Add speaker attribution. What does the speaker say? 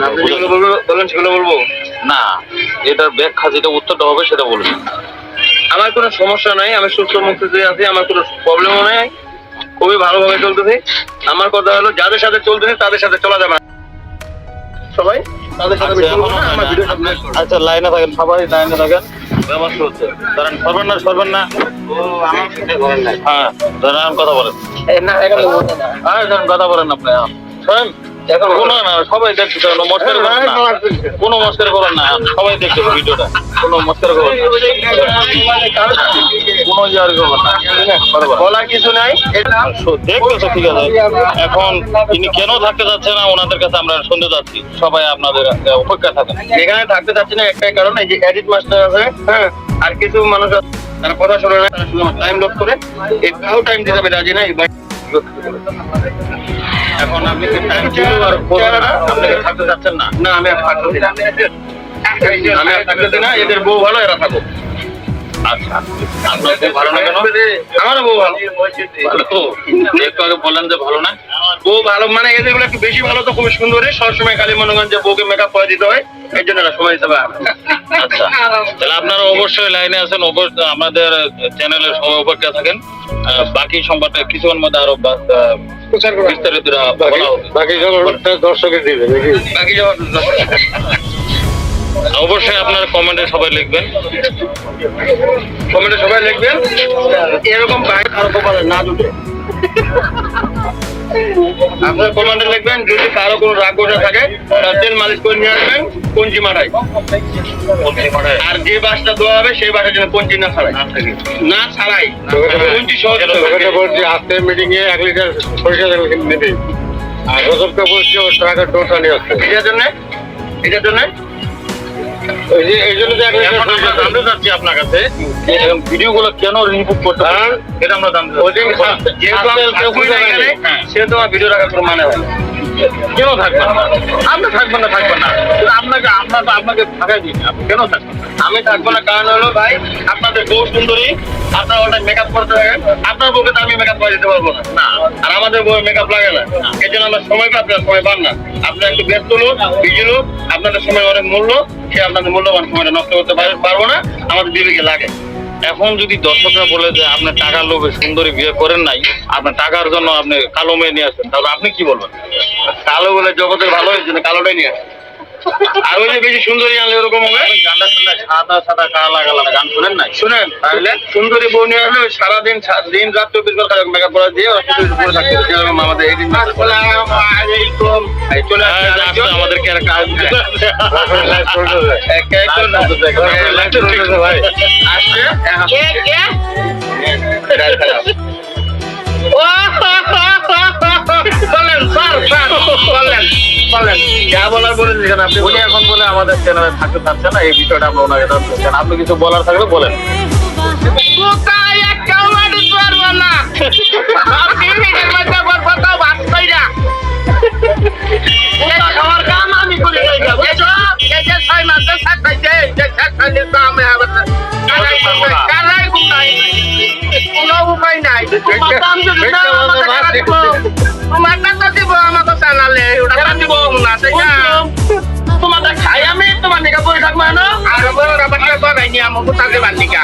Speaker 1: বলেন আপনি যেগুলো বলবো- সেগুলো বলব?
Speaker 2: না এটার ব্যাখ্যা যেটা উত্তরটা হবে সেটা বলুন।
Speaker 1: আমার কোনো সমস্যা নাই আমি সুস্থ মুক্তিতে আছি আমার কোনো প্রবলেমও নাই খুবই ভালোভাবে চলতেছি। আমার কথা হলো যাদের সাথে চলতেছি তাদের সাথে চলা যাবে না। সবাই তাদের সাথে
Speaker 2: আচ্ছা, আচ্ছা লাইনে থাকেন সবাই লাইনে থাকেন। ব্যবস্থা হচ্ছে। ধরেন সরবেন না সরবেন না হ্যাঁ ধরেন কথা বলেন।
Speaker 1: না।
Speaker 2: হ্যাঁ কথা বলেন আপনি হ্যাঁ। শোনেন কোনো না সবাই দেখছে কোনো মস্কার করেন না। না সবাই দেখছে ভিডিওটা। কোনো মস্কার করেন কোনো ইয়ার করবেন না।
Speaker 1: বলার কিছু নাই।
Speaker 2: দেখবে তো ঠিক আছে। এখন তিনি কেন থাকতে যাচ্ছে না ওনাদের কাছে আমরা শুনতে যাচ্ছি। সবাই আপনাদের অপেক্ষা থাকেন।
Speaker 1: এখানে থাকতে চাচ্ছি না একটাই কারণ এই যে এডিট মাস্টার আছে হ্যাঁ আর কিছু মানুষ আছে, তারা কথা শোনে না তারা শুধু টাইম লস করে। একটাও টাইম দিতে রাজি নাই
Speaker 2: এখন আপনি কি টাইম দিলেও আর করবেন না আপনি থাকতে যাচ্ছেন না?
Speaker 1: না আমি থাকতে না। আমি থাকতে না এদের বউ ভালো এরা থাকো
Speaker 2: আচ্ছা আপনার ভালো না কেন?
Speaker 1: আমারও বউ ভালো।
Speaker 2: ভালো। একটু আগে বললেন যে ভালো না?
Speaker 1: বউ ভালো মানে এদেরগুলো একটু বেশি ভালো তো খুবই সুন্দরী। সবসময় মনে বউকে মেকআপ করে দিতে হয় এই জন্য এরা সময় না।
Speaker 2: আচ্ছা তাহলে আপনারা অবশ্যই লাইনে আছেন অবশ্যই আমাদের চ্যানেলের সবাই অপেক্ষা থাকেন বাকি সংবাদটা কিছুক্ষণ মধ্যে আরও বা- আহ, বিস্তারিত বাকি হবে।
Speaker 1: দর্শকে দর্শকের নাকি? বাকি যখন
Speaker 2: অবশ্যই আপনারা কমেন্টে সবাই লিখবেন।
Speaker 1: কমেন্টে সবাই লিখবেন। এরকম বাইক আরও কপালে না দুটো আপনার কমেন্টে লিখবেন যদি কারও কোনো রাগ গোসা থাকে তার তেল মালিশ করে নিয়ে আসবেন পঞ্চি মারাই আর যে বাসটা দেওয়া হবে সেই বাসের জন্য পঞ্চি না ছাড়াই। না ছাড়াই। পঞ্চি সহজ
Speaker 3: আজকে মিটিং এ এক লিটার সরিষা তেল নিবি আর রজবকে বলছি ওর ট্রাকের ডোটা নিয়ে আসতে।
Speaker 1: এটার জন্য? এটার জন্য?
Speaker 2: জানতে চাচ্ছি আপনার কাছে। ভিডিও গুলো কেন রিমুভ করতে। পারেন এটা আমরা জানতে
Speaker 3: ওই দিন
Speaker 2: চাচ্ছি
Speaker 1: যেহেতু আমি
Speaker 2: কেউ
Speaker 1: থাকুই না
Speaker 2: খুঁজে
Speaker 1: এখানে,
Speaker 2: হ্যাঁ।
Speaker 1: সেহেতু আমার ভিডিও রাখার কোনো মানে হয়
Speaker 2: কেন থাকবেন না? আপনি থাকবেন না থাকবেন না। আপনাকে আপনার তো আপনাকে থাকাই দিন। আপনি কেন থাকবেন
Speaker 1: আমি থাকব না কারণ হলো ভাই আপনাদের বউ সুন্দরী আপনার ওটা মেকআপ করতে থাকেন আপনার বউকে তো আমি মেকআপ করে দিতে পারব না। না। আর আমাদের বউ মেকআপ লাগে না। এই জন্য আমরা সময় পাই আপনার সময় পান না। আপনারা একটু ব্যস্ত লোক বিজি লোক আপনাদের সময় অনেক মূল্য। সে আপনাদের মূল্যবান সময়টা নষ্ট করতে পারব না আমাদের বিবেকে লাগে
Speaker 2: এখন যদি দর্শকরা বলে যে আপনার টাকার লোভে সুন্দরী বিয়ে করেন নাই আপনার টাকার জন্য আপনি কালো মেয়ে নিয়ে আসেন তাহলে আপনি কি বলবেন
Speaker 1: কালো বলে জগতের ভালো হয়েছে কালোটাই নিয়ে আসে। আর ওই যে বেশি সুন্দরী আনলে ওরকম হবে
Speaker 2: গানটা শুনলে সাদা সাদা কালা কালা গান শুনেন নাই?
Speaker 1: শুনেন। তাহলে? সুন্দরী বউ নিয়ে আসলে সারাদিন দিন রাত চব্বিশ ঘণ্টা মেকআপ করা দিয়ে ওরা শুধু পরে থাকতে যেরকম আমাদের এই দিন চলে আসছে
Speaker 2: হ্যাঁ,
Speaker 1: আরেকজন।
Speaker 2: আসলে
Speaker 1: যা বলার বলে দিয়েছেন আপনি।
Speaker 2: উনি এখন বলে আমাদের চ্যানেলে থাকতে চাচ্ছে না এই বিষয়টা আমরা ওনাকে জানতে আপনি কিছু বলার থাকলে বলেন।
Speaker 4: উপায় নাই। তোমার টাকা দিব আমাকে তাহলে ওটা তো দিব? না, তাই না? তোমার খাই আমি, তোমার নিকা পয়সা মানো আর আমার বাবা নিয়ে আমাকে তাকে বান্ধিকা?